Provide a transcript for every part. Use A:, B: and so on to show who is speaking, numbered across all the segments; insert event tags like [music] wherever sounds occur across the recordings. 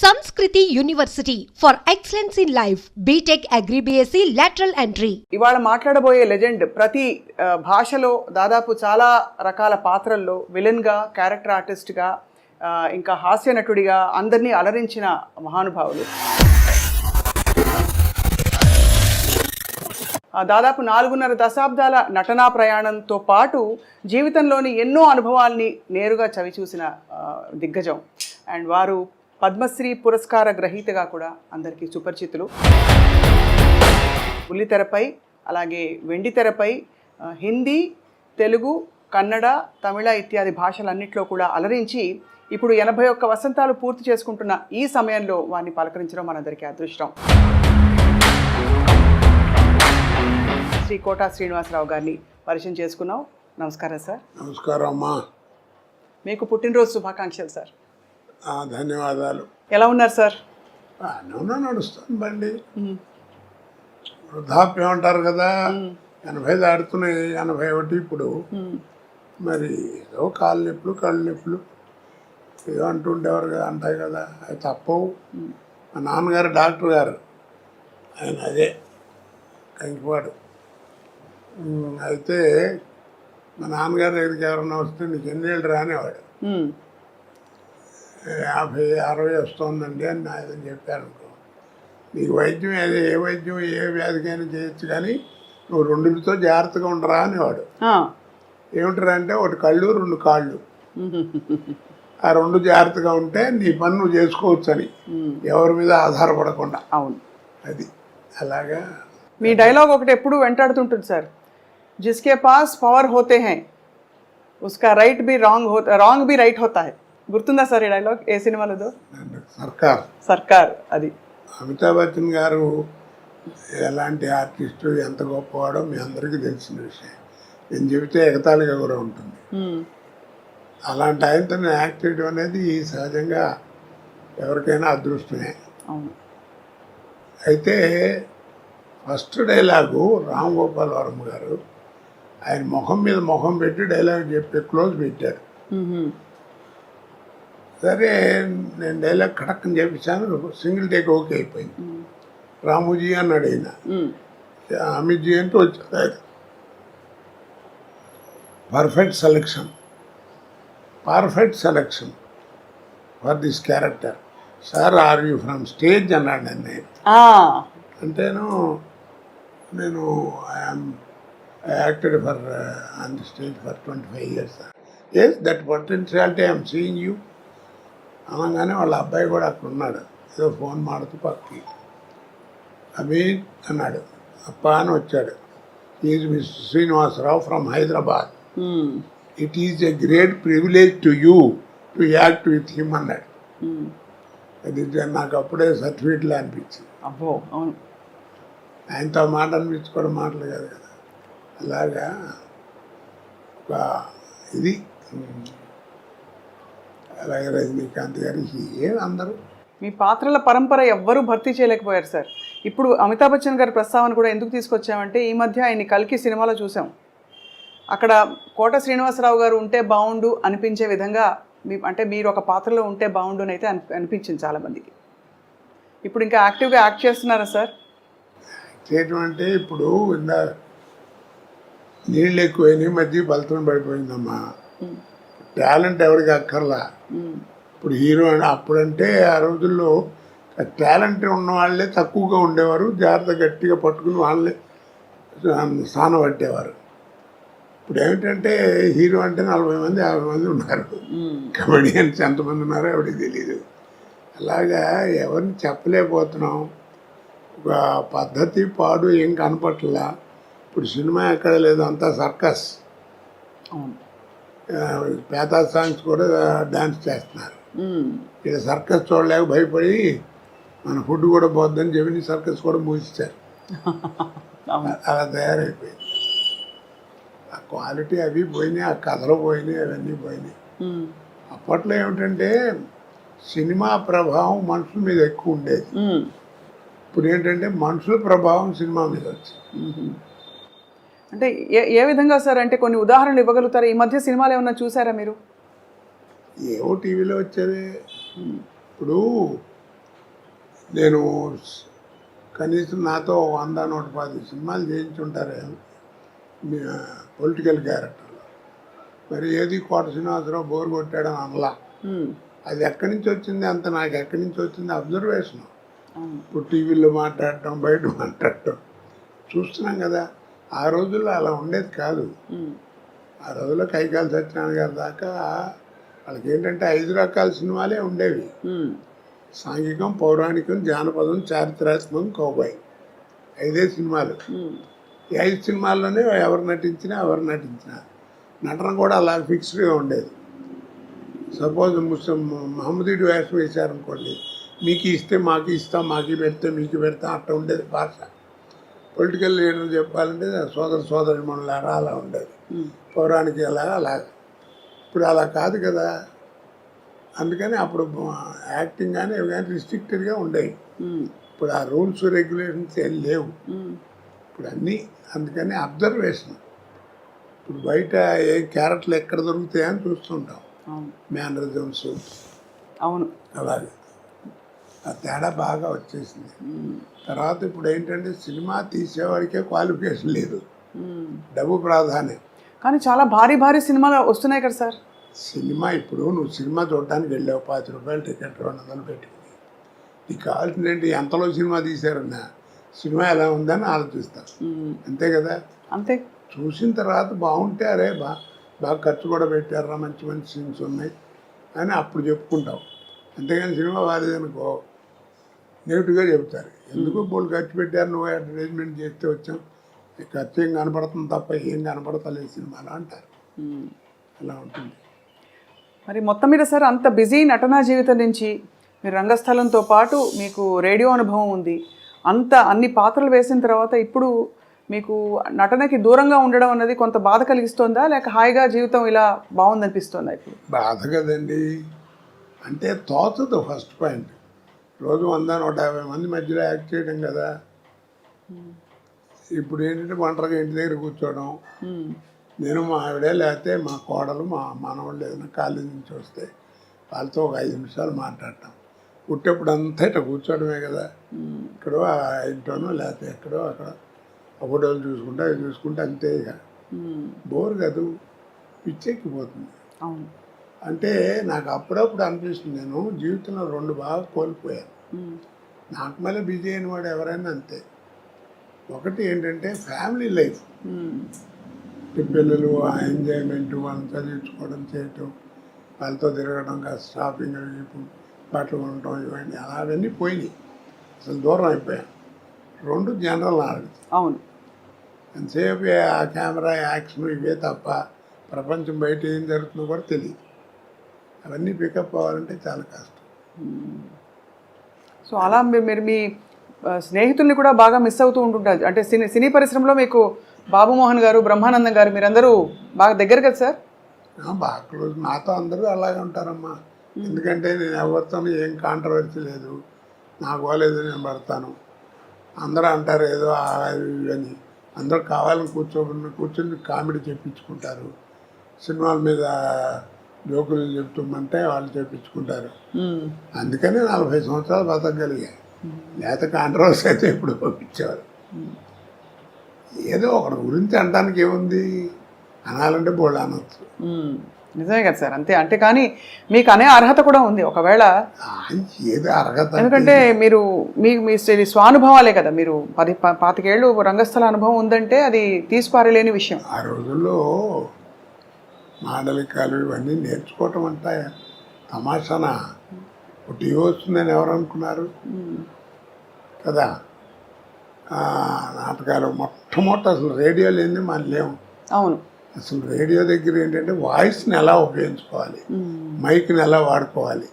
A: Sanskriti university for excellence in life BTech Agri BSc lateral
B: ఇవాళ మాట్లాడబోయే legend ప్రతి భాషలో దాదాపు చాలా రకాల పాత్రల్లో విలన్గా క్యారెక్టర్ ఆర్టిస్ట్గా ఇంకా హాస్య నటుడిగా అందరినీ అలరించిన మహానుభావులు. దాదాపు నాలుగున్నర దశాబ్దాల నటనా ప్రయాణంతో పాటు జీవితంలోని ఎన్నో అనుభవాల్ని నేరుగా చవిచూసిన దిగ్గజం. అండ్ వారు పద్మశ్రీ పురస్కార గ్రహీతగా కూడా అందరికీ సుపరిచితులు. బుల్లితెరపై అలాగే వెండి తెరపై ఆ, హిందీ తెలుగు కన్నడ తమిళ ఇత్యాది భాషలన్నింటిలో కూడా అలరించి ఇప్పుడు ఎనభై ఒక్క వసంతాలు పూర్తి చేసుకుంటున్న ఈ సమయంలో వారిని పలకరించడం మనందరికీ అదృష్టం. శ్రీ కోటా శ్రీనివాసరావు గారిని పరిచయం చేసుకున్నాం. నమస్కారం సార్.
C: నమస్కారం అమ్మా.
B: మీకు పుట్టినరోజు శుభాకాంక్షలు సార్.
C: ధన్యవాదాలు.
B: ఎలా ఉన్నారు సార్?
C: బాగానే నడుస్తుంది బండి. వృద్ధాప్యం అంటారు కదా ఎనభై దాడుతున్నాయి ఎనభై ఒకటి ఇప్పుడు. మరి ఏదో కాళ్ళు నొప్పులు కళ్ళు నొప్పులు. ఏదో అంటుండేవారు కదా అంటాయి కదా అది తప్పవు. మా నాన్నగారు డాక్టర్ గారు ఆయన అదే కంకిపాడు. ఉమ్, అయితే మా నాన్నగారి దగ్గరికి ఎవరన్నా వస్తే నీకు ఎన్నేళ్ళు రానేవాడు
B: మ్మ్.
C: యాభై అరవై వస్తుందండి అని ఆయన చెప్పారు అనుకో. నీకు వైద్యం ఏది ఏ వైద్యం ఏ వ్యాధికైనా చేయొచ్చు కానీ నువ్వు రెండుతో జాగ్రత్తగా ఉండరా అనేవాడు. ఏమిటరా అంటే ఒకటి కళ్ళు రెండు కాళ్ళు. ఆ రెండు జాగ్రత్తగా ఉంటే నీ పని నువ్వు చేసుకోవచ్చు అని ఎవరి మీద ఆధారపడకుండా.
B: అవును.
C: అది. అలాగా.
B: మీ డైలాగ్ ఒకటి ఎప్పుడు వెంటాడుతుంటుంది సార్. జిస్కే పాస్ పవర్ హోతే హై. ఉస్కా రైట్ బి రాంగ్ హో రాంగ్ బి రైట్ హోతా హై. గుర్తుందా సార్ ఈ డైలాగ్ ఏ సినిమాలోదో?
C: సర్కార్.
B: సర్కార్ అది.
C: అమితాబ్ బచ్చన్ గారు ఎలాంటి ఆర్టిస్టు ఎంత గొప్పవాడో మీ అందరికీ తెలిసిన విషయం. నేను చెబితే ఎగతాళిగా కూడా ఉంటుంది. అలాంటి ఆయనతో యాక్ట్ చేయడం అనేది సహజంగా ఎవరికైనా అదృష్టమే. అయితే ఫస్ట్ డైలాగు రామ్ గోపాల్ వర్మ గారు ఆయన ముఖం మీద ముఖం పెట్టి డైలాగ్ చెప్పి క్లోజ్ పెట్టారు. సరే నేను డైలాగ్ కడక్కని చెప్పించాను సింగిల్ టేక్ ఓకే అయిపోయింది. రాముజీ అన్నాడు ఆయన. అమిత్జీ అంటే ఆయన. Perfect selection perfect selection for this character sir are you from stage అన్నాడు
B: ఆ.
C: అంటేను నేను I'm acted for on the stage for twenty five years yes that potentiality I'm seeing you అనగానే వాళ్ళ అబ్బాయి కూడా అక్కడ ఉన్నాడు. ఏదో ఫోన్ మాడుతూ పక్కకి. అమీన్ అన్నాడు. అప్ప అని వచ్చాడు. Is miss Srinivasarao from Hyderabad. It is a great privilege to you to act with him అన్నాడు. అది నాకు అప్పుడే సర్టిఫికెట్లు అనిపించింది
B: అబ్బో అవును.
C: ఆయనతో మాట అనిపించుకోవడం మాటలు కాదు కదా. అలాగా? ఒక ఇది. అలాగే రజనీకాంత్ గారి ఏం అందరూ.
B: మీ పాత్రల పరంపర ఎవ్వరూ భర్తీ చేయలేకపోయారు సార్. ఇప్పుడు అమితాబ్ బచ్చన్ గారి ప్రస్తావన కూడా ఎందుకు తీసుకొచ్చామంటే ఈ మధ్య ఆయన్ని కల్కి సినిమాలో చూసాం. అక్కడ కోట శ్రీనివాసరావు గారు ఉంటే బాగుండు అనిపించే విధంగా మీ అంటే మీరు ఒక పాత్రలో ఉంటే బాగుండు అని అయితే అనిపి- అనిపించింది చాలామందికి ఇప్పుడు ఇంకా యాక్టివ్గా యాక్ట్ చేస్తున్నారా సార్?
C: చేయటం అంటే ఇప్పుడు నీళ్ళు ఎక్కువైనాయి మధ్య ఫలితం పడిపోయిందమ్మా. టాలెంట్ ఎవరికి అక్కర్లా. ఇప్పుడు హీరో అప్పుడంటే ఆ రోజుల్లో టాలెంట్ ఉన్న వాళ్ళే తక్కువగా ఉండేవారు జాగ్రత్త గట్టిగా పట్టుకుని వాళ్ళే స్థానం పట్టేవారు. ఇప్పుడు ఏమిటంటే హీరో అంటే నలభై మంది యాభై మంది ఉన్నారు. కమెడియన్స్ ఎంతమంది ఉన్నారో ఎవరికి తెలియదు అలాగా ఎవరిని చెప్పలేకపోతున్నాం. ఒక పద్ధతి పాడు ఏం కనపట్లా. ఇప్పుడు సినిమా ఎక్కడ లేదు అంతా సర్కస్.
B: అవును.
C: పేతా సాంగ్స్ కూడా డాన్స్ చేస్తున్నారు. ఇక్కడ సర్కస్ చూడలేక భయపడి మన ఫుడ్ కూడా పోద్దని చెప్పి సర్కస్ కూడా మూసిస్తారు [laughs] అలా తయారైపోయింది ఆ క్వాలిటీ అవి పోయినాయి ఆ కథలు పోయినాయి అవన్నీ పోయినాయి. అప్పట్లో ఏమిటంటే సినిమా ప్రభావం మనుషుల మీద ఎక్కువ ఉండేది. ఇప్పుడు ఏంటంటే మనుషుల ప్రభావం సినిమా మీద వచ్చింది.
B: అంటే ఏ ఏ విధంగా సార్? అంటే కొన్ని ఉదాహరణలు ఇవ్వగలుగుతారా? ఈ మధ్య సినిమాలు ఏమన్నా చూసారా మీరు?
C: ఏవో టీవీలో వచ్చేవి ఇప్పుడు నేను కనీసం నాతో వంద నూట పది సినిమాలు చేయించుంటారు. పొలిటికల్ క్యారెక్టర్లో మరి ఏది కోట శ్రీనివాసరావు బోర్ కొట్టాడని అనలా. అది ఎక్కడి నుంచి వచ్చింది? అంత నాకు ఎక్కడి నుంచి వచ్చింది? అబ్జర్వేషన్ ఇప్పుడు టీవీలో మాట్లాడటం బయట మాట్లాడటం. చూస్తున్నాం కదా. ఆ రోజుల్లో అలా ఉండేది కాదు. ఆ రోజుల్లో కైకాల సత్యనారాయణ గారి దాకా వాళ్ళకి ఏంటంటే ఐదు రకాల సినిమాలే ఉండేవి. సాంఘికం పౌరాణికం జానపదం చారిత్రాత్మకం కౌబాయ్ ఐదే సినిమాలు. ఈ ఐదు సినిమాల్లోనే ఎవరు నటించినా ఎవరు నటించినా నటన కూడా అలా ఫిక్స్డ్గా ఉండేది. సపోజ్ ముస్లిం మహమ్మదీడు వేషం వేశారనుకోండి మీకు ఇస్తే మాకు ఇస్తాం మాకు పెడితే మీకు పెడతాం అట్లా ఉండేది భాష. పొలిటికల్ లీడర్ చెప్పాలంటే సోదర సోదరి మనలారా అలా ఉండేది. పౌరాణిక అలాగా అలాగా. ఇప్పుడు అలా కాదు కదా. అందుకని అప్పుడు యాక్టింగ్ కానీ ఇవి కానీ రిస్ట్రిక్టెడ్గా ఉండేవి. ఇప్పుడు ఆ రూల్స్ రెగ్యులేషన్స్ ఏం లేవు. ఇప్పుడు అన్నీ అందుకని అబ్జర్వేషన్. ఇప్పుడు బయట ఏ క్యారెట్లు ఎక్కడ దొరుకుతాయని చూస్తుంటాం. మేనరిజమ్స్
B: అవును.
C: అలాగే. ఆ తేడా బాగా వచ్చేసింది. తర్వాత ఇప్పుడు ఏంటంటే సినిమా తీసేవాడికే క్వాలిఫికేషన్ లేదు. డబ్బు ప్రాధాన్యం.
B: కానీ చాలా భారీ భారీ సినిమాలు వస్తున్నాయి కదా సార్.
C: సినిమా ఇప్పుడు నువ్వు సినిమా చూడడానికి వెళ్ళావు పాతి రూపాయలు టికెట్ రెండు వందలు పెట్టుకుని నీకు కావాల్సింది ఏంటి? ఎంతలో సినిమా తీశారన్నా? సినిమా ఎలా ఉందని ఆలోచిస్తావు
B: ఉమ్,
C: అంతే కదా?
B: అంతే.
C: చూసిన తర్వాత బాగుంటే అరే బా బాగా ఖర్చు కూడా పెట్టారా మంచి మంచి సీన్స్ ఉన్నాయి అని అప్పుడు చెప్పుకుంటావు అంతేగాని సినిమా బాగాలేదనుకో నెగిటివ్గా చెబుతారు. ఎందుకు బోల్ ఖర్చు పెట్టారు నువ్వు అడ్వర్టైజ్మెంట్ చేస్తే వచ్చాం. ఖర్చు ఏం కనపడుతుంది తప్ప ఏం కనపడతలేదు సినిమాలో అంటారు. అలా ఉంటుంది.
B: మరి మొత్తం మీద సార్ అంత బిజీ నటనా జీవితం నుంచి మీరు రంగస్థలంతో పాటు మీకు రేడియో అనుభవం ఉంది. అంత అన్ని పాత్రలు వేసిన తర్వాత ఇప్పుడు మీకు నటనకి దూరంగా ఉండడం అన్నది కొంత బాధ కలిగిస్తోందా? లేక హాయిగా జీవితం ఇలా బాగుందనిపిస్తోందా ఇప్పుడు?
C: బాధ కదండి. అంటే తోచదు ఫస్ట్ పాయింట్. రోజు వంద నూట యాభై మంది మధ్యలో యాక్ట్ చేయడం కదా. ఇప్పుడు ఏంటంటే ఒంటరిగా ఇంటి దగ్గర కూర్చోవడం. నేను మా ఆవిడే లేకపోతే మా కోడలు మా మనవాళ్ళు ఏదైనా కాలేజీ నుంచి వస్తే వాళ్ళతో ఒక ఐదు నిమిషాలు మాట్లాడటం. పుట్టేప్పుడు అంతా ఇట్లా కూర్చోవడమే కదా. ఇక్కడో ఇంట్లోనో లేకపోతే ఎక్కడో అక్కడ ఆ ఫోటోలు చూసుకుంటే అవి చూసుకుంటే అంతే ఇక. బోర్ కాదు పిచ్చెక్కిపోతుంది.
B: అవును.
C: అంటే నాకు అప్పుడప్పుడు అనిపిస్తుంది. నేను జీవితంలో రెండు బాగా కోల్పోయాను. నాకు మళ్ళీ బిజీ అయిన వాడు ఎవరైనా అంతే. ఒకటి ఏంటంటే ఫ్యామిలీ లైఫ్. పిల్లలు ఆ ఎంజాయ్మెంట్ వాళ్ళని చదివించుకోవడం చేయటం వాళ్ళతో తిరగడం షాపింగ్ బట్టలు కొనడం ఇవన్నీ అలా అవన్నీ పోయినాయి. అసలు దూరం అయిపోయాను. రెండు జనరల్ నాలెడ్జ్.
B: అవును.
C: ఎంతసేపు ఆ కెమెరా యాక్షన్ ఇవే తప్ప ప్రపంచం బయట ఏం జరుగుతుందో కూడా తెలియదు అవన్నీ పికప్ అవ్వాలంటే చాలా కష్టం.
B: సో అలా మీరు మీ స్నేహితుల్ని కూడా బాగా మిస్ అవుతూ ఉంటుంటారు. అంటే సినీ సినీ పరిశ్రమలో మీకు బాబు మోహన్ గారు బ్రహ్మానందం గారు మీరందరూ బాగా దగ్గర కదా సార్?
C: బాగా క్లోజ్ నాతో అందరూ అలాగే ఉంటారమ్మా. ఎందుకంటే నేను ఎవరితో ఏం కాంట్రవర్సీ లేదు. నాకు బాగాలేదు నేను పడతాను. అందరూ అంటారు ఏదో అని. అందరూ కావాలని కూర్చోబడి కూర్చొని కామెడీ చెప్పించుకుంటారు. సినిమాల మీద జోకులు చెప్తుమ్మంటే వాళ్ళు చెప్పించుకుంటారు.
B: ఉమ్,
C: అందుకనే నలభై సంవత్సరాలు బతకగలిగా లేకపోతే కాంట్రవర్సీ అయితే ఇప్పుడు పంపించేవారు. ఏదో ఒకటి గురించి అనడానికి ఏముంది? అనాలంటే బోళ్ళు అనొచ్చు.
B: నిజమే కదా సార్ అంతే. అంటే కానీ మీకు అనే అర్హత కూడా ఉంది. ఒకవేళ
C: ఏది అర్హత
B: ఎందుకంటే మీరు మీ మీ స్వ- స్వానుభవాలే కదా. మీరు పది పాతికేళ్ళు రంగస్థల అనుభవం ఉందంటే అది తీసిపారలేని విషయం.
C: ఆ రోజుల్లో మాండలికాలు ఇవన్నీ నేర్చుకోవటం అంటే తమాషానా? టీవీ వస్తుందని ఎవరు అనుకున్నారు? కదా? నాటకాలు మొట్టమొదటి అసలు రేడియో లేని మన లేవు.
B: అవును.
C: అసలు రేడియో దగ్గర ఏంటంటే వాయిస్ని ఎలా ఉపయోగించుకోవాలి? మైక్ని ఎలా వాడుకోవాలి?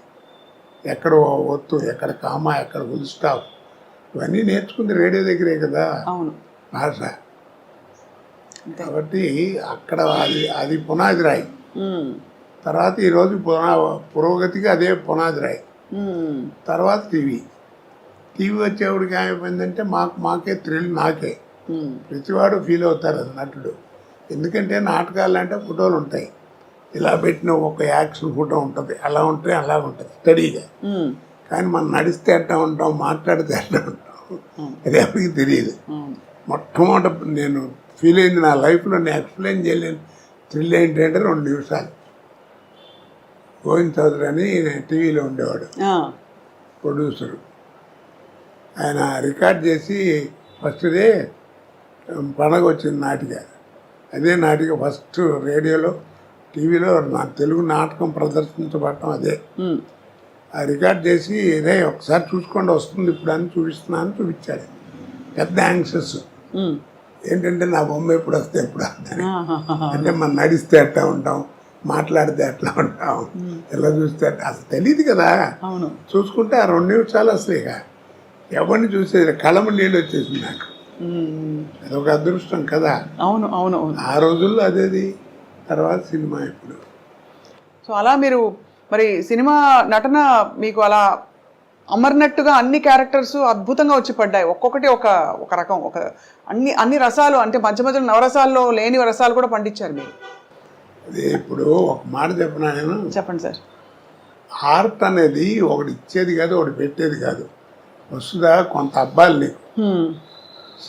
C: ఎక్కడ ఒత్తు ఎక్కడ కామా ఎక్కడ ఫుల్ స్టాప్? ఇవన్నీ నేర్చుకుంది రేడియో దగ్గరే కదా?
B: అవును.
C: భాష కాబట్టి అక్కడ అది అది పునాది రాయి. తర్వాత ఈరోజు పునా పురోగతికి అదే పునాది రాయి. తర్వాత టీవీ. టీవీ వచ్చేవాడికి ఏమైపోయిందంటే మాకు మాకే థ్రిల్ నాకే. ప్రతివాడు ఫీల్ అవుతారు అది నటుడు. ఎందుకంటే నాటకాలు అంటే ఫోటోలు ఉంటాయి. ఇలా పెట్టిన ఒక యాక్షన్ ఫోటో ఉంటుంది. అలా ఉంటే అలా ఉంటుంది. స్టడీగా. కానీ మనం నడిస్తే ఎట్టా ఉంటాం మాట్లాడితే ఎట్టా ఉంటాం. అది ఎవరికి తెలియదు. మొట్టమొదటి నేను ఫీల్ అయింది నా లైఫ్లో నేను ఎక్స్ప్లెయిన్ చేయలేను. థ్రిల్ ఏంటంటే రెండు నిమిషాలు. గోవింద్ చౌదరి అని టీవీలో ఉండేవాడు. ప్రొడ్యూసరు ఆయన రికార్డ్ చేసి ఫస్ట్ డే పండగ వచ్చింది నాటిక. అదే నాటిక ఫస్ట్ రేడియోలో టీవీలో నా తెలుగు నాటకం ప్రదర్శించబడటం అదే. ఆ రికార్డ్ చేసి రే ఒకసారి చూసుకోండి వస్తుంది ఇప్పుడు అని చూపిస్తున్నాను చూపించాడు. పెద్ద యాంగ్షస్
B: ఉమ్,
C: ఏంటంటే నా బొమ్మ ఎప్పుడు వస్తే ఎప్పుడు. అంటే మనం నడిస్తే ఎట్లా ఉంటాం మాట్లాడితే ఎట్లా ఉంటాం ఎలా చూస్తే ఎట్లా అసలు తెలియదు కదా.
B: అవును.
C: చూసుకుంటే ఆ రెండు నిమిషాలు అసలు ఇక ఎవరిని చూసేది కళము నీళ్ళు వచ్చేసింది నాకు. అదొక అదృష్టం కదా.
B: అవును అవును అవును.
C: ఆ రోజుల్లో అదేది తర్వాత సినిమా ఇప్పుడు.
B: సో అలా మీరు మరి సినిమా నటన మీకు అలా అమర్నట్టుగా అన్ని క్యారెక్టర్స్ అద్భుతంగా వచ్చి పడ్డాయి. ఒక్కొక్కటి ఒక ఒక రకం ఒక అన్ని అన్ని రసాలు అంటే మధ్య మధ్యలో నవరసాల్లో లేని రసాలు కూడా పండించారు మీరు.
C: అది ఇప్పుడు ఒక మాట చెప్పిన నేను?
B: చెప్పండి సార్.
C: ఆర్ట్ అనేది ఒకటి ఇచ్చేది కాదు ఒకటి పెట్టేది కాదు. వస్తుందా కొంత అబ్బాయిలు నీకు.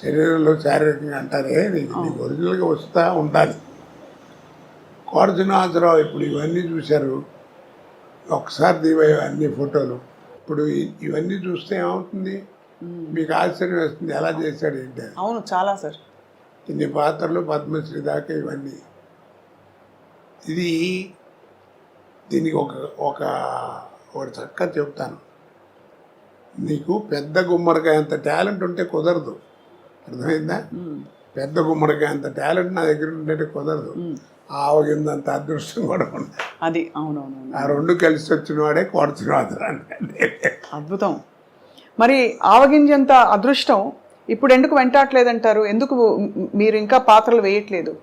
C: శరీరంలో శారీరకంగా అంటారే నీకు నీకు ఒరిజినల్గా వస్తా ఉండాలి. శ్రీనివాసరావు ఇప్పుడు ఇవన్నీ చూశారు. ఒకసారి దివే అన్ని ఫోటోలు. ఇప్పుడు ఇవన్నీ చూస్తే ఏమవుతుంది? మీకు ఆశ్చర్యం వేస్తుంది. ఎలా చేశాడు ఏంటి.
B: అవును చాలా సార్.
C: ఇన్ని పాత్రలు పద్మశ్రీ దాకా ఇవన్నీ. ఇది దీనికి ఒక ఒక ఒకటి చక్కగా చెప్తాను. నీకు పెద్ద గుమ్మడికాయ అంత టాలెంట్ ఉంటే కుదరదు. అర్థమైందా? పెద్ద గుమ్మడికాయ అంత టాలెంట్ నా దగ్గర ఉంటే కుదరదు. ఆవగిందంత అదృష్టం కూడా ఉండాలి.
B: అది అవునవును
C: ఆ రెండు కలిసి వచ్చిన వాడే అంటే
B: అద్భుతం. మరి ఆవగింజంత అదృష్టం ఇప్పుడు ఎందుకు వెంటాడలేదంటారు? ఎందుకు మీరు ఇంకా పాత్రలు వేయట్లేదు?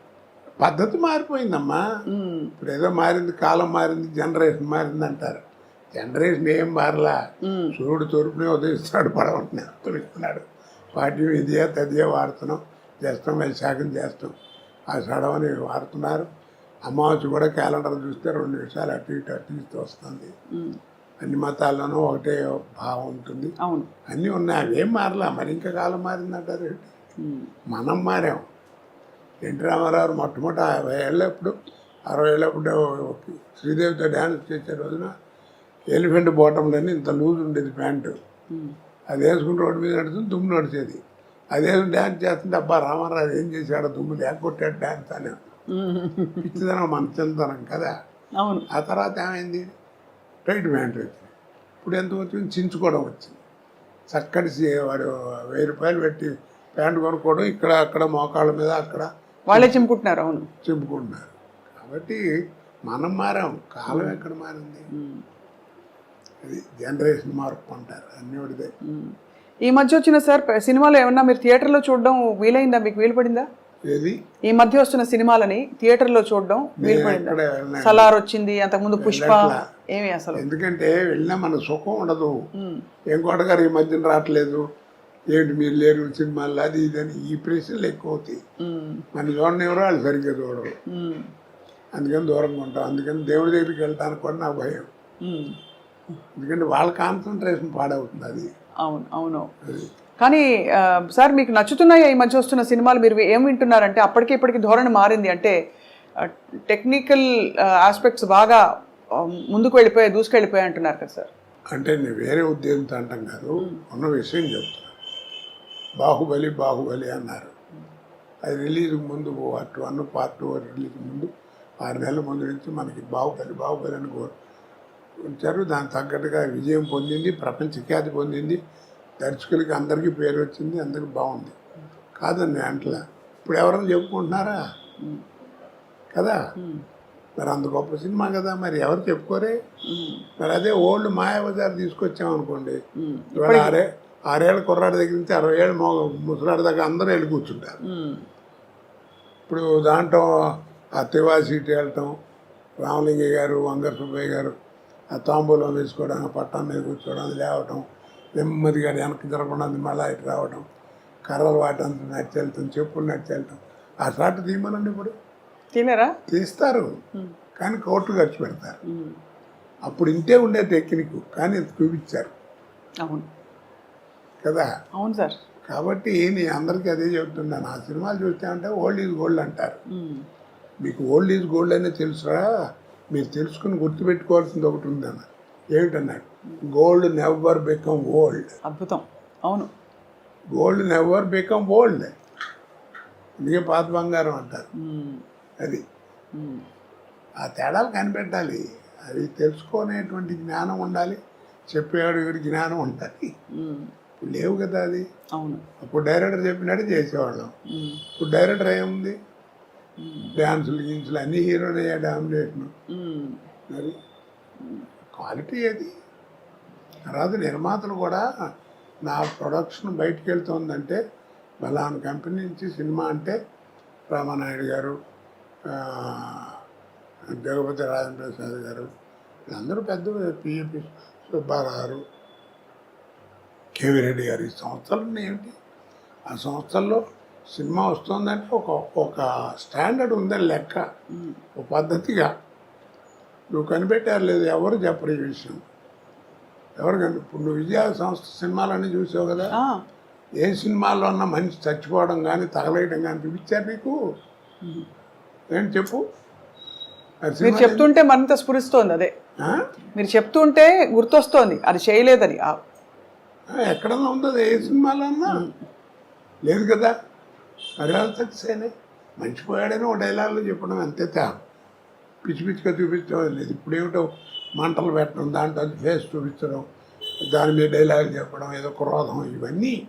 C: పద్ధతి మారిపోయిందమ్మా. ఇప్పుడు ఏదో మారింది కాలం మారింది జనరేషన్ మారింది అంటారు. జనరేషన్ ఏం మారలా? సూర్యుడు తూర్పునే ఉదయిస్తాడు పడవని ఉత్తరిస్తున్నాడు పాఠ్యం ఇదే తదియే వాడుతున్నాం. చేస్తాం వైశాఖం చేస్తాం. ఆ సడవని వాడుతున్నారు. అమావాస్య కూడా క్యాలెండర్ చూస్తే రెండు నిమిషాలు అటు ఇటు అటు ఇటు వస్తుంది. అన్ని మతాల్లోనూ ఒకటే భావం ఉంటుంది.
B: అవును.
C: అన్నీ ఉన్నాయి. అవేం మారలా? మరి ఇంకా కాలం మారిందంటారు మనం మారాం. ఎన్టీ రామారావు మొట్టమొదటి యాభై ఏళ్ళప్పుడు అరవై ఏళ్ళప్పుడు శ్రీదేవితో డ్యాన్స్ చేసే రోజున ఎలిఫెంట్ బాటంలోని ఇంత లూజ్ ఉండేది ప్యాంటు. అది వేసుకుని రోడ్డు మీద నడుస్తుంది దుమ్ము నడిచేది. అదే డ్యాన్స్ చేస్తుంటే అబ్బా రామారావు ఏం చేశాడు దుమ్ము లేకొట్టాడు డ్యాన్స్ అని. పిచ్చిదనం మన చిన్నతనం కదా.
B: అవును.
C: ఆ తర్వాత ఏమైంది? టైట్ ప్యాంట్ వచ్చింది. ఇప్పుడు ఎంత వచ్చింది? చించుకోవడం వచ్చింది. చక్కటి వాడు వెయ్యి రూపాయలు పెట్టి ప్యాంట్ కొనుక్కోవడం ఇక్కడ అక్కడ మోకాళ్ళ మీద అక్కడ
B: వాళ్ళే చింపుకుంటున్నారు అవును.
C: చింపుకుంటున్నారు. కాబట్టి మనం మారాం. కాలం ఎక్కడ మారింది? అది జనరేషన్ మార్పు అంటారు. అన్ని ఒకటిదే
B: ఉమ్. ఈ మధ్య వచ్చిన సార్ సినిమాలు ఏమన్నా మీరు థియేటర్లో చూడడం వీలైందా? మీకు వీలు పడిందా
C: ఏది?
B: ఈ మధ్య వస్తున్న సినిమాలని థియేటర్లో చూడడం వీలు పడిందా సలార్ వచ్చింది అంతకుముందు పుష్ప. ఏమి అసలు.
C: ఎందుకంటే వెళ్ళినా మన సుఖం ఉండదు. ఏం కోటగారు ఈ మధ్యన రావట్లేదు. ఏంటి మీరు లేరు సినిమాలు అది ఇది అని ఈ ప్రశ్నలు ఎక్కువ అవుతాయి. మన చూడనివ్వరు వాళ్ళు సరిగ్గా చూడరు. అందుకని దూరంగా ఉంటాం. అందుకని దేవుడి దగ్గరికి వెళ్తానికి కూడా నాకు భయం. ఎందుకంటే వాళ్ళ కాన్సన్ట్రేషన్ పాడవుతుంది అది.
B: అవును అవును. కానీ సార్ మీకు నచ్చుతున్నాయా? ఈ మధ్య వస్తున్న సినిమాలు మీరు ఏం వింటున్నారంటే అప్పటికి ఇప్పటికి ధోరణి మారింది. అంటే టెక్నికల్ ఆస్పెక్ట్స్ బాగా ముందుకు వెళ్ళిపోయాయి దూసుకెళ్ళిపోయాయి అంటున్నారు కదా సార్.
C: అంటే నేను వేరే ఉద్దేశంతో అంటాం కాదు ఉన్న విషయం చెప్తున్నా. బాహుబలి బాహుబలి అన్నారు. అది రిలీజ్ ముందు part one part two release ముందు ఆరు నెలల ముందు నుంచి మనకి బాహుబలి బాహుబలి అని కో- ఉంచారు దానికి తగ్గట్టుగా విజయం పొందింది ప్రపంచ ఖ్యాతి పొందింది. దర్శకులకి అందరికీ పేరు వచ్చింది అందరికి బాగుంది. కాదండి అంటలా. ఇప్పుడు ఎవరైనా చెప్పుకుంటున్నారా? కదా? మరి అంత గొప్ప సినిమా కదా మరి. ఎవరు చెప్పుకోరే? మరి అదే ఓల్డ్ మాయాబజార్ తీసుకొచ్చామనుకోండి ఇవాళ ఆరే ఆరేళ్ళ కుర్రాడి దగ్గర నుంచి అరవై ఏళ్ళు మో ముసలాడి దాకా అందరూ వెళ్ళి కూర్చుంటారు. ఇప్పుడు దాంట్లో ఆ తివా సీట్ వెళ్ళటం రామలింగయ్య గారు వంగర్ సుబ్బయ్య గారు తాంబూలం వేసుకోవడం ఆ పట్టం మీద కూర్చోవడం లేవటం నెమ్మదిగా వెనక్కి జరగకుండా మళ్ళీ ఇటు రావడం కర్రలు వాటంత నడిచి వెళ్తాం చెప్పులు నడిచి వెళ్తాం ఆ షాట్ తీయమనండి ఇప్పుడు.
B: తినరా?
C: తీస్తారు. కానీ కోట్లు ఖర్చు పెడతారు. అప్పుడు ఇంతే ఉండే టెక్నిక్ కానీ చూపించారు.
B: అవును.
C: కదా?
B: అవును సార్.
C: కాబట్టి నేను అందరికీ అదే చెప్తున్నాను. ఆ సినిమాలు చూస్తే అంటే ఓల్డ్ ఈజ్ గోల్డ్ అంటారు. మీకు ఓల్డ్ ఈజ్ గోల్డ్ అనే తెలుసురా? మీరు తెలుసుకుని గుర్తుపెట్టుకోవాల్సింది ఒకటి ఉందన్న ఏమిటన్నాడు గోల్డ్ నెవర్ బికమ్ ఓల్డ్
B: అద్భుతం. అవును.
C: గోల్డ్ నెవర్ బికమ్ ఓల్డ్ అందుకే పాత బంగారం అంటారు. అది. ఆ తేడాలు కనిపెట్టాలి. అవి తెలుసుకునేటువంటి జ్ఞానం ఉండాలి. చెప్పేవాడు వీడి జ్ఞానం ఉండాలి. లేవు కదా అది.
B: అవును.
C: అప్పుడు డైరెక్టర్ చెప్పినట్టు చేసేవాళ్ళం. ఇప్పుడు డైరెక్టర్ ఏముంది? డ్యాన్సులు గిన్సులు అన్ని హీరోనే డామినేషన్
B: మ్మ్.
C: మరి క్వాలిటీ అది తర్వాత నిర్మాతలు కూడా నా ప్రొడక్షన్ బయటికి వెళ్తుందంటే బలాన్ కంపెనీ నుంచి సినిమా అంటే రామానాయుడు గారు జగపతి రాజేంద్ర ప్రసాద్ గారు వీళ్ళందరూ పెద్ద పిఏపి సుబ్బారావు గారు కేవీ రెడ్డి గారు. ఈ సంస్థలు ఏమిటి? ఆ సంస్థల్లో సినిమా వస్తుందంటే ఒక ఒక స్టాండర్డ్ ఉందని లెక్క ఒక పద్ధతిగా. నువ్వు కనిపెట్టారు లేదు ఎవరు చెప్పరు ఈ విషయం. ఎవరు కని ఇప్పుడు నువ్వు విజయ సంస్థ సినిమాలన్నీ చూసావు కదా? ఏ సినిమాల్లో ఉన్న మనిషి చచ్చిపోవడం కానీ తగలేయడం కానీ చూపించారు నీకు? ఏంటి చెప్పు?
B: మీరు చెప్తుంటే మరింత స్ఫురిస్తోంది అదే? మీరు చెప్తుంటే గుర్తొస్తోంది అది చేయలేదని.
C: ఎక్కడన్నా ఉందో ఏ సినిమాలో లేదు కదా? మరి సక్సెస్ మర్చిపోయాడని ఒక డైలాగులు చెప్పడం అంతే తా. పిచ్చి పిచ్చిగా చూపించడం లేదు. ఇప్పుడు ఏమిటో మంటలు పెట్టడం దాంట్లో ఫేస్ చూపించడం దాని మీద డైలాగులు చెప్పడం ఏదో క్రోధం ఇవన్నీ.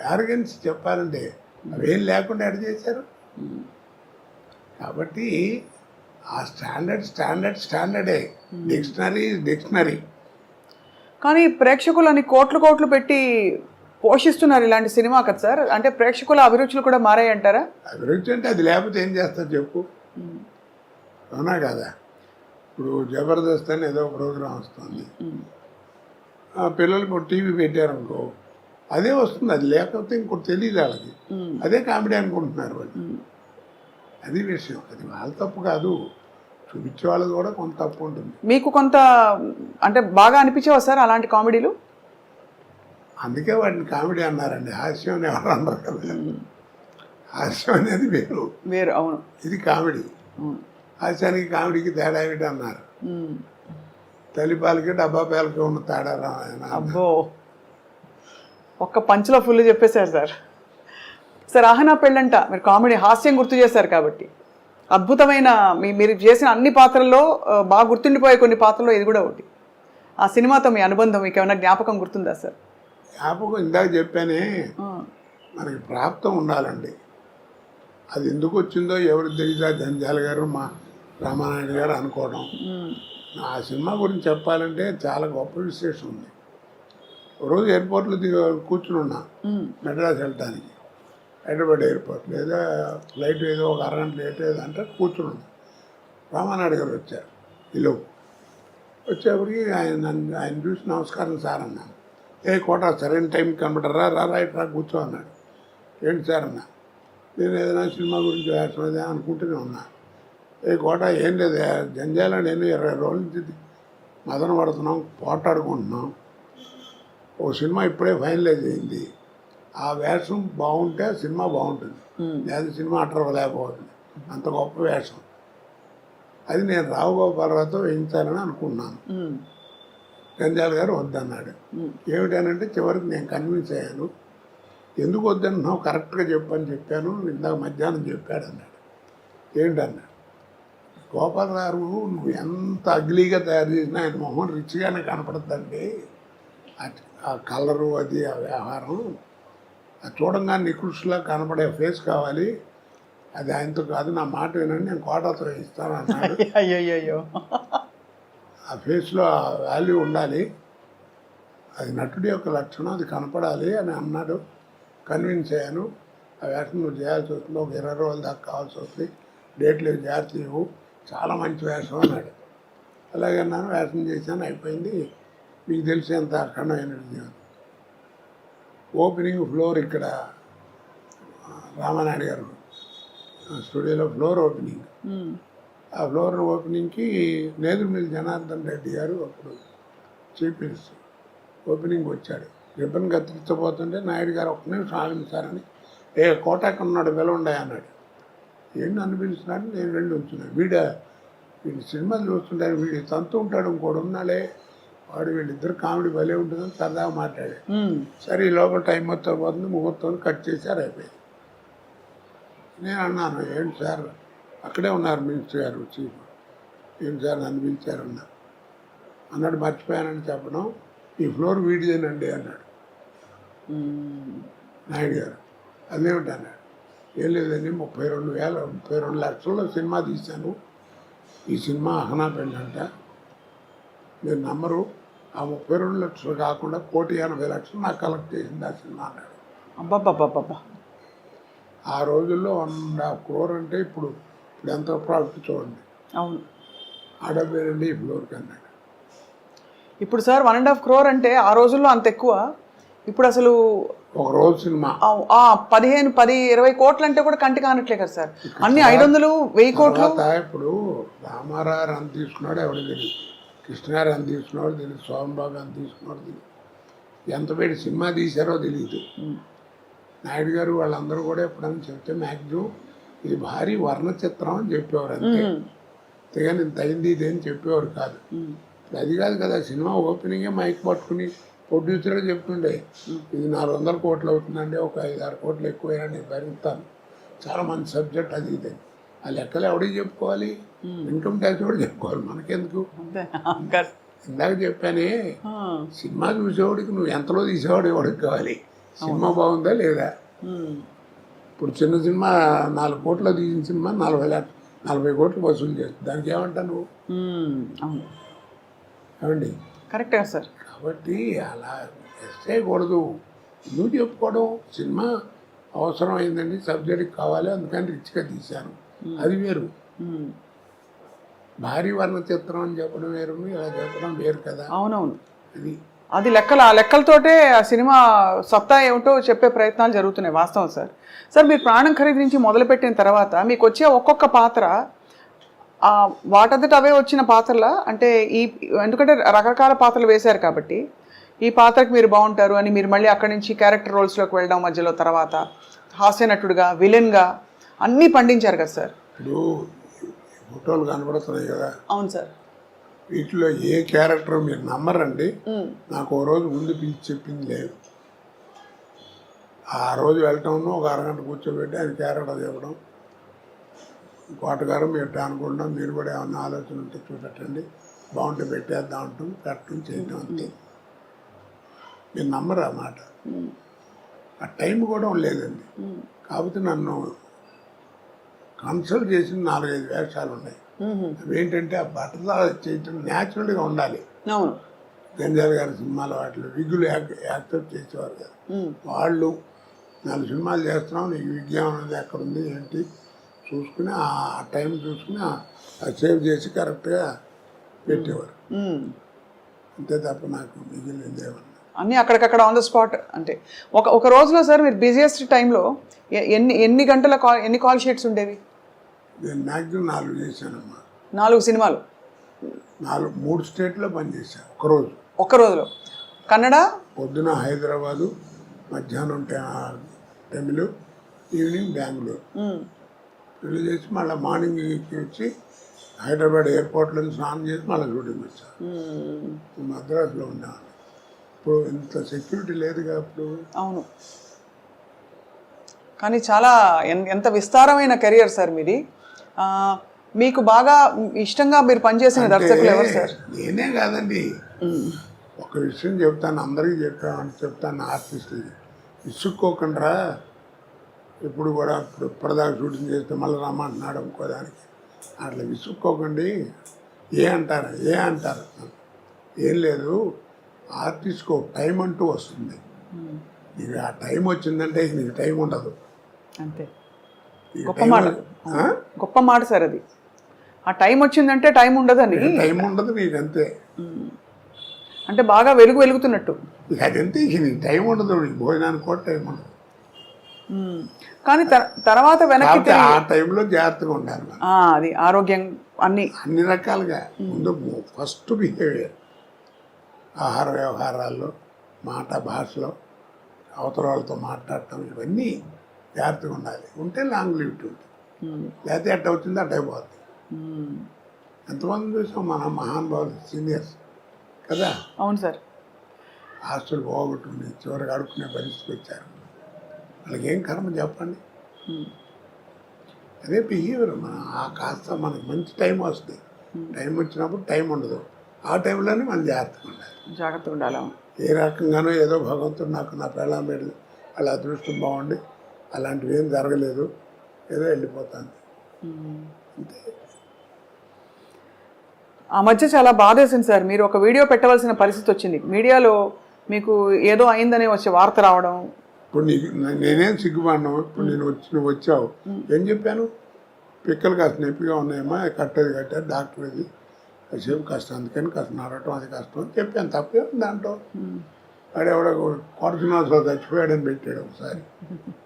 C: యారగెన్స్ చెప్పాలంటే అవేం లేకుండా ఎడ చేశారు? కాబట్టి ఆ స్టాండర్డ్ స్టాండర్డ్ స్టాండర్డే. Dictionary dictionary.
B: కానీ ప్రేక్షకులని కోట్లు కోట్లు పెట్టి పోషిస్తున్నారు ఇలాంటి సినిమా కదా సార్? అంటే ప్రేక్షకుల అభిరుచులు కూడా మారాయంటారా?
C: అభిరుచి అంటే అది లేకపోతే ఏం చేస్తారు చెప్పు? అవునా కదా? ఇప్పుడు జబర్దస్త్ అని ఏదో ప్రోగ్రాం వస్తుంది. ఆ పిల్లలు ఇప్పుడు టీవీ పెట్టారనుకో అదే వస్తుంది. అది లేకపోతే ఇంకోటి తెలియదు వాళ్ళకి. అదే కామెడీ అనుకుంటున్నారు వాళ్ళు. అది విషయం. అది వాళ్ళ తప్పు కాదు. చూపించే వాళ్ళది కూడా కొంత తప్పు ఉంటుంది.
B: మీకు కొంత అంటే బాగా అనిపించేవా సార్ అలాంటి కామెడీలు?
C: అందుకే వాటిని కామెడీ అన్నారండి. హాస్యం అని ఎవరు అన్నారు కదా. హాస్యం అనేది వేరు.
B: వేరు అవును.
C: ఇది కామెడీ. హాస్యానికి కామెడీకి తేడా ఏమిటి అన్నారు. తల్లిపాలకి డబ్బా పాలకి ఉన్న తేడా.
B: అబ్బో. ఒక్క పంచులో ఫుల్ చెప్పేశారు సార్. సార్ ఆహనా పెళ్ళంట. మీరు కామెడీ హాస్యం గుర్తు చేశారు కాబట్టి. అద్భుతమైన మీ మీరు చేసిన అన్ని పాత్రల్లో బాగా గుర్తుండిపోయే కొన్ని పాత్రల్లో ఇది కూడా ఒకటి. ఆ సినిమాతో మీ అనుబంధం మీకు ఏమైనా జ్ఞాపకం గుర్తుందా సార్?
C: జ్ఞాపకం ఇందాక చెప్పానే మనకి ప్రాప్తం ఉండాలండి. అది ఎందుకు వచ్చిందో ఎవరు తెలియదా? జంజాల గారు మా రామానాయుడు గారు అనుకోవడం. ఆ సినిమా గురించి చెప్పాలంటే చాలా గొప్ప విశేషం ఉంది. రోజు ఎయిర్పోర్ట్లో దిగ కూర్చుని ఉన్నా. మెడ్రాస్ వెళ్ళటానికి. హైదరాబాద్ ఎయిర్పోర్ట్ లేదా ఫ్లైట్ ఏదో ఒక అరగంట లేట్ ఏదో అంటే కూర్చుని ఉన్నా. రామానాయుడు గారు వచ్చారు. ఇల్లు వచ్చేప్పటికి ఆయన ఆయన చూసి నమస్కారం సార్ అన్నాను. ఏ కోట సరైన టైం కనబడరా రా రైట్ రా కూర్చో అన్నాడు. ఏంటి సార్ అన్న? నేను ఏదైనా సినిమా గురించి వేసలేదే అనుకుంటూనే ఉన్నా. ఏ కోట ఏం లేదు. జంజాల నేను ఇరవై రోజుల నుంచి మదన పడుతున్నాం పోటాడుకుంటున్నాం ఓ సినిమా ఇప్పుడే ఫైనలైజ్ అయింది. ఆ వేషం బాగుంటే సినిమా బాగుంటుంది. లేదా సినిమా అట్టర్ లేకపోతుంది అంత గొప్ప వేషం. అది నేను రావు గోపాలరావుతో వేయించాలని అనుకున్నాను. గంజాల గారు వద్దన్నాడు. ఏమిటనంటే చివరికి నేను కన్విన్స్ అయ్యాను. ఎందుకు వద్దన్నావు? కరెక్ట్గా చెప్పని చెప్పాను. ఇందాక మధ్యాహ్నం చెప్పాడు అన్నాడు ఏంటన్నాడు గోపాలరావు నువ్వు ఎంత అగ్లీగా తయారు చేసినా ఆయన మొహం రిచ్గానే కనపడుతుందండి ఆ- కలరు అది ఆ వ్యవహారం. అది చూడంగానే నికృష్లా కనపడే ఫేస్ కావాలి. అది ఆయనతో కాదు నా మాట వినండి నేను కోటతో ఇస్తాను అన్నాడు [laughs]
B: అయ్యయ్యో
C: ఆ ఫేస్లో ఆ వాల్యూ ఉండాలి. అది నటుడి యొక్క లక్షణం అది కనపడాలి అని అన్నాడు. కన్విన్స్ అయ్యాను. ఆ వేషం నువ్వు చేయాల్సి వస్తుంది. ఒక ఇరవై రోజుల దాకా కావాల్సి వస్తుంది. డేట్లు జాగ్రత్త ఇవ్వు. చాలా మంచి వేషం అన్నాడు. అలాగే అన్నాను వేషం చేశాను అయిపోయింది. మీకు తెలిసేంత అఖండమైనది ఓపెనింగ్ ఫ్లోర్ ఇక్కడ రామానాయుడు గారు. స్టూడియోలో ఫ్లోర్ ఓపెనింగ్. ఆ ఫ్లోర్ ఓపెనింగ్కి నేదురుమిల్లి జనార్దన్ రెడ్డి గారు అప్పుడు చీఫ్ మినిస్టర్ ఓపెనింగ్ వచ్చాడు. రిబ్బన్ కత్తిరించబోతుంటే నాయుడు గారు ఒక్క నిమిషం ఆగించారని ఏ కోటాకి ఉన్నాడు వెలండే అన్నాడు. ఏంటి పిలుస్తున్నాడు? నేను వెళ్ళి ఉంచున్నాను. వీడ వీడి సినిమాలు చూస్తుంటాను వీడి తంతు ఉంటాడు ఇంకోడు ఉన్నాడే. వాడు వీళ్ళిద్దరు కామెడీ భలే ఉంటుందని సరదాగా మాట్లాడాడు. సరే ఈ లోపల టైం మొత్తం పోతుంది ముహూర్తం కట్ చేశారు అయిపోయింది. నేను అన్నాను ఏంటి సార్? అక్కడే ఉన్నారు మినిస్టర్ గారు చీఫ్. ఏంటి సార్ నన్ను పిలిచారు అన్నా. అన్నాడు మర్చిపోయానని చెప్పడం ఈ ఫ్లోర్ వీడియోనండి అన్నాడు. నాయుడు గారు అదేమిటి అన్నాడు. ఏం లేదండి ముప్పై రెండు వేల ముప్పై రెండు లక్షల్లో సినిమా తీశాను. ఈ సినిమా అహనా పెళ్ళి అంట మీరు నమ్మరు ఆ ముప్పై రెండు లక్షలు కాకుండా కోటి ఎనభై లక్షలు నాకు కలెక్ట్ చేసింది ఆ సినిమా అన్నాడు.
B: అబ్బబ్బబ్బబ్బబ్బా.
C: ఆ రోజుల్లో వన్ హాఫ్ క్రోర్ అంటే ఇప్పుడు ఇప్పుడు ఎంత ప్రాఫిట్ చూడండి
B: అవును.
C: ఆ డబ్బేనండి ఈ ఫ్లోర్కి అన్నాడు
B: ఇప్పుడు sir one and half crore అంటే ఆ రోజుల్లో అంత ఎక్కువ? ఇప్పుడు అసలు
C: ఒక రోజు సినిమా.
B: పదిహేను పది ఇరవై కోట్లు అంటే కూడా కంటి కానట్లే కదా సార్. అన్ని ఐదు వందలు వెయ్యి కోట్లు?
C: ఇప్పుడు రామారావు ఎంత తీసుకున్నాడు ఎవడు తెలియదు. కృష్ణగారు ఎంత తీసుకున్నాడు తెలియదు. సోమబాబు ఎంత తీసుకున్నాడు తెలియదు. ఎంత పెట్టి సినిమా తీశారో తెలియదు. నాయుడు గారు వాళ్ళందరూ కూడా ఎప్పుడైనా చెప్తే మ్యాక్సిమం ఇది భారీ వర్ణ చిత్రం అని చెప్పేవారు అంతే. అంతేగాని ఇంత అయింది ఇది అని చెప్పేవారు కాదు. అది కాదు కదా సినిమా ఓపెనింగే మైక్ పట్టుకుని ప్రొడ్యూసరే చెప్తుండే ఇది నాలుగు వందల కోట్లు అవుతుందండి ఒక ఐదు ఆరు కోట్లు ఎక్కువైనా నేను భరిస్తాను. చాలా మంచి సబ్జెక్ట్ అది ఇది. ఆ లెక్కలు ఎవడికి చెప్పుకోవాలి? ఇన్కమ్ ట్యాక్స్ కూడా చెప్పుకోవాలి మనకెందుకు. ఇందాక చెప్పానే. సినిమా చూసేవాడికి నువ్వు ఎంతలో తీసేవాడు ఎవడికి కావాలి? సినిమా బాగుందా లేదా. ఇప్పుడు చిన్న సినిమా నాలుగు కోట్ల తీసిన సినిమా నలభై లక్ష నలభై కోట్లు వసూలు చేస్తుంది. దానికి ఏమంటావు నువ్వు? ఏమండి?
B: కరెక్టే సార్.
C: కాబట్టి అలా ఎస్ చేయకూడదు నువ్వు చెప్పుకోవడం? సినిమా అవసరం అయిందండి సబ్జెక్ట్ కావాలి అందుకని రిచ్గా తీశాను. అది వేరు. భారీ వర్ణ చిత్రం అని చెప్పడం వేరు ఇలా చెప్పడం వేరు కదా.
B: అవునవును.
C: అది
B: అది లెక్కలు ఆ లెక్కలతోటే ఆ సినిమా సత్తా ఏమిటో చెప్పే ప్రయత్నాలు జరుగుతున్నాయి వాస్తవం సార్. సార్ మీరు ప్రాణం ఖరీదు నుంచి మొదలుపెట్టిన తర్వాత మీకు వచ్చే ఒక్కొక్క పాత్ర వాటంతట అవే వచ్చిన పాత్రల? అంటే ఈ ఎందుకంటే రకరకాల పాత్రలు వేశారు కాబట్టి. ఈ పాత్రకి మీరు బాగుంటారు అని మీరు మళ్ళీ అక్కడి నుంచి క్యారెక్టర్ రోల్స్లోకి వెళ్ళడం మధ్యలో తర్వాత హాస్య నటుడుగా విలన్గా అన్నీ పండించారు కదా సార్?
C: ఇప్పుడు ఫోటోలు కనబడుతున్నాయి కదా.
B: అవును సార్.
C: వీటిలో ఏ క్యారెక్టర్ మీరు నమ్మరండి. నాకు ఓ రోజు ముందు పిలిచి చెప్పింది లేదు. ఆ రోజు వెళ్ళటం ఒక అరగంట కూర్చోబెట్టి ఆయన క్యారెక్టర్ చెప్పడం కోటగారు మీరు అనుకుంటాం మీరు కూడా ఏమన్నా ఆలోచన ఉంటే చూపెట్టండి. బాగుంటే పెట్టేద్దాం అంటాం పెట్టడం చేయటం అంతే. మీరు నమ్మరు ఆ మాట. ఆ టైం కూడా లేదండి కాకపోతే నన్ను కన్సల్ట్ చేసిన నాలుగైదు వేషాలు ఉన్నాయి. ఏంటంటే ఆ బట్టలు చేయటం న్యాచురల్గా ఉండాలి.
B: అవును.
C: గంజాల గారి సినిమాలు వాటిలో విగ్గులు యాక్- యాక్సెప్ట్ చేసేవారు కదా. వాళ్ళు నాలుగు సినిమాలు చేస్తున్నాం నీకు విజ్ఞానం అనేది ఎక్కడ ఉంది ఏంటి? చూసుకుని ఆ టైం చూసుకుని సేవ్ చేసి కరెక్ట్గా పెట్టేవారు. అంతే తప్ప నాకు మిగిలింది ఏమన్నా
B: అన్నీ అక్కడికక్కడ ఆన్ ద స్పాట్ అంటే. ఒక ఒక రోజులో సార్ మీరు బిజియెస్ట్ టైంలో ఎన్ని ఎన్ని గంటల కాల్ ఎన్ని కాల్ షీట్స్ ఉండేవి?
C: నేను మ్యాక్సిమం నాలుగు చేశానమ్మా.
B: నాలుగు సినిమాలు?
C: నాలుగు మూడు స్టేట్లో పనిచేశాను ఒకరోజు.
B: ఒక్క రోజులో. కన్నడ?
C: పొద్దున హైదరాబాదు మధ్యాహ్నం తమిళ్ ఈవినింగ్ బెంగళూరు. పెళ్ళి చేసి మళ్ళీ మార్నింగ్ వచ్చి హైదరాబాద్ ఎయిర్పోర్ట్లో స్నానం చేసి మళ్ళీ షూటింగ్ వచ్చాను. మద్రాసులో ఉన్నాను ఇప్పుడు ఇంత సెక్యూరిటీ లేదుగా ఇప్పుడు.
B: అవును. కానీ చాలా ఎంత విస్తారమైన కెరియర్ సార్ మీది. మీకు బాగా ఇష్టంగా మీరు పనిచేసిన దర్శకులు ఎవరు సార్?
C: నేనే కాదండి. ఒక విషయం చెప్తాను అందరికీ చెప్పాను చెప్తాను ఆర్టిస్టులకి. విసుక్కోకుండా ఇప్పుడు కూడా ఇప్పుడు ఇప్పటిదాకా షూటింగ్ చేస్తే మళ్ళీ రమ్మంటున్నాడు ఇంకో దానికి. అట్లా విసుక్కోకండి. ఏ అంటారు? ఏ అంటారు? ఏం లేదు. ఆర్టిస్ట్కి ఒక టైం అంటూ వస్తుంది. నీకు ఆ టైం వచ్చిందంటే నీకు టైం ఉండదు.
B: అంతే. గొప్ప మాట సార్ అది. ఆ టైం వచ్చిందంటే టైం ఉండదని
C: టైం ఉండదు నీకు అంతే
B: అంటే బాగా వెలుగు వెలుగుతున్నట్టు.
C: అదంతే ఇక నీకు టైం ఉండదు నీకు భోజనానికి కూడా టైం ఉండదు.
B: కానీ తర్- తర్వాత వెనక్కి
C: ఆ టైంలో జాగ్రత్తగా ఉండాలి
B: అది ఆరోగ్యం అన్ని.
C: అన్ని రకాలుగా. ముందు ఫస్ట్ బిహేవియర్. ఆహార వ్యవహారాల్లో మాట భాషలో అవతల వాళ్ళతో మాట్లాడటం ఇవన్నీ జాగ్రత్తగా ఉండాలి. ఉంటే లాంగ్ లివిటీ ఉంటుంది లేకపోతే ఎట్ట వచ్చిందో అట్ట అయిపోతుంది ఎంతమంది చూసాం మన మహానుభావులు సీనియర్స్ కదా?
B: అవును సార్.
C: ఆస్తులు పోగొట్టుకుని చివరికి అడుక్కునే పరిస్థితికి వచ్చారు. వాళ్ళకి ఏం కర్మ చెప్పండి? అదే బిహేవియర్ మన ఆ కాస్త మనకి మంచి టైం వస్తుంది. టైం వచ్చినప్పుడు టైం ఉండదు. ఆ టైంలోనే మనం జాగ్రత్తగా ఉండాలి.
B: జాగ్రత్తగా ఉండాలి
C: ఏ రకంగానో ఏదో భగవంతుడు నాకు నా బిడ్డలు వాళ్ళ అదృష్టం బాగుండి అలాంటివి ఏం జరగలేదు. ఏదో వెళ్ళిపోతాను అంతే.
B: ఆ మధ్య చాలా బాధేసింది సార్. మీరు ఒక వీడియో పెట్టవలసిన పరిస్థితి వచ్చింది. మీడియాలో మీకు ఏదో అయిందని వచ్చే వార్త రావడం.
C: ఇప్పుడు నేనేం సిగ్గుపడినా. ఇప్పుడు నేను వచ్చి నువ్వు వచ్చావు. ఏం చెప్పాను? పిక్కలు కాస్త నొప్పిగా ఉన్నాయమ్మా. కట్టేది కట్టారు డాక్టర్ ఇది కాసేపు కష్టం అందుకని కాస్త నడవటం అది కష్టం అని చెప్పాను. తప్పే దాంట్లో? వాడెవడ కోటసినాథలో చచ్చిపోయాడని పెట్టాడు ఒకసారి. [laughs]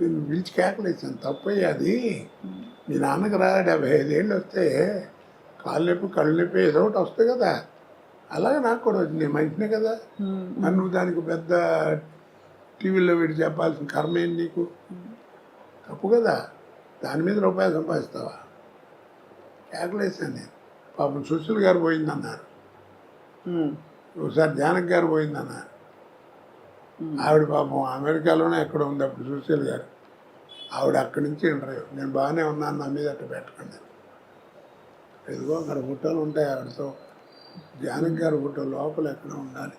C: నేను పిలిచి కేకలేసాను తప్పయ్య అది. మీ నాన్నకి రా డెబ్బై ఐదేళ్ళు వస్తే కాళ్ళు నొప్పి కళ్ళు నొప్పి ఏదో ఒకటి వస్తాయి కదా. అలాగే నాకు కూడా వచ్చింది. నేను మంచినే కదా. నువ్వు దానికి పెద్ద టీవీలో పెట్టి చెప్పాల్సిన కర్మ ఏంటి నీకు? తప్పు కదా. దాని మీద రూపాయలు సంపాదిస్తావా? కేకలేసాను నేను. పాపం సుశీల్ గారు పోయిందన్నారు. ఒకసారి జానక్ గారు పోయిందన్నారు. ఆవిడ పాపం అమెరికాలోనే ఎక్కడ ఉంది అప్పుడు సుశీల్ గారు. ఆవిడ అక్కడి నుంచి ఇంటర్వ్యూ. నేను బాగానే ఉన్నాను నా మీద అట్ట పెట్టకండి. ఎదుగో అక్కడ ఫోటోలు ఉంటాయి ఆవిడతో. జానక్ గారి ఫోటో లోపల ఎక్కడ ఉండాలి?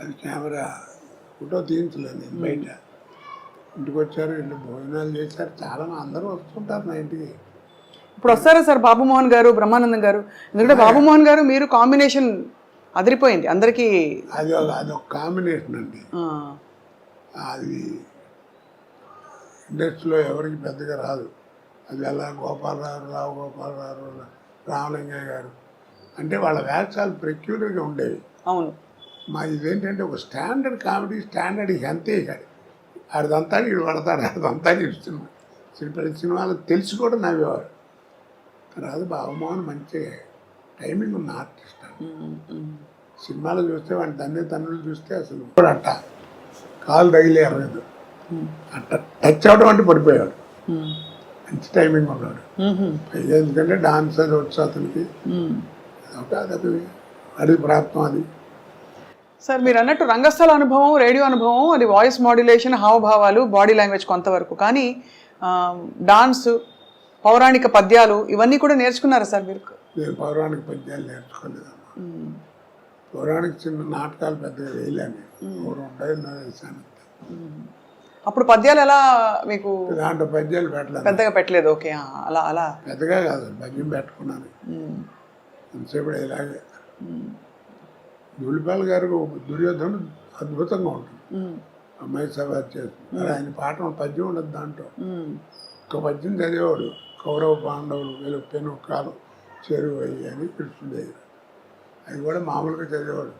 C: అది కెమెరా ఫోటో తీయించలేదు బయట. ఇంటికి వచ్చారు ఇంటి భోజనాలు చేశారు. చాలా అందరూ వస్తుంటారు నా ఇంటికి.
B: ఇప్పుడు వస్తారా సార్ బాబుమోహన్ గారు బ్రహ్మానందం గారు? ఎందుకంటే బాబుమోహన్ గారు మీరు కాంబినేషన్ అదిరిపోయింది. అందరికీ
C: అది ఒక- అది ఒక కాంబినేషన్ అండి. అది ఇండస్ట్రీలో ఎవరికి పెద్దగా రాదు. అది ఎలా గోపాలరావు రావు గోపాలరావు రామలింగయ్య గారు. అంటే వాళ్ళ వేషాలు పెక్యులర్గా ఉండేవి.
B: అవును.
C: మా ఇదేంటంటే ఒక స్టాండర్డ్ కామెడీ స్టాండర్డ్ అంతే ఇక ఆడిదంతా వీడు పడతాడు ఆడిదంతా ఇస్తున్నా ప్రతి సినిమాలు తెలిసి కూడా నవ్వేవాడు తర్వాత బాబుమోహన్ మంచి టైమింగ్ ఉన్న
B: ఉమ్.
C: సినిమాలో చూస్తే వాడి తండ్రి తండ్రులు చూస్తే అసలు అట్ట కాలు తగిలి ఎరగదు అట్ట టచ్ అవడం అంటే పడిపోయాడు మంచి టైమింగ్ ఉన్నాడు ఎందుకంటే డాన్స్ అది వచ్చు అతనికి అది అది ప్రాప్తం అది.
B: సార్ మీరు అన్నట్టు రంగస్థల అనుభవం రేడియో అనుభవం అది వాయిస్ మాడ్యులేషన్ హావభావాలు బాడీ లాంగ్వేజ్ కొంతవరకు. కానీ డాన్స్ పౌరాణిక పద్యాలు ఇవన్నీ కూడా నేర్చుకున్నారా సార్ మీరు?
C: నేను పౌరాణిక పద్యాలు నేర్చుకోలేదమ్మా పౌరాణిక చిన్న నాటకాలు పెద్దగా వేయలేను. ఉంటాయో
B: అప్పుడు పద్యాలు ఎలా మీకు
C: దాంట్లో పద్యాలు పెట్టలేదు.
B: పెద్దగా పెట్టలేదు. ఓకే అలా అలా.
C: పెద్దగా కాదు పద్యం పెట్టుకున్నాను. ఎంతసేపు ఇలాగే. దులిపాల గారు దుర్యోధనుడు అద్భుతంగా ఉంటుంది. అమ్మాయి సభ చేస్తుంది. ఆయన పాట పద్యం ఉండదు దాంట్లో. ఒక పద్యం చదివేవాడు. కౌరవ పాండవులు వీళ్ళు పెను కాలం చెరువు అయ్యి అని కృష్ణుడు అది కూడా మామూలుగా చదివేవాడు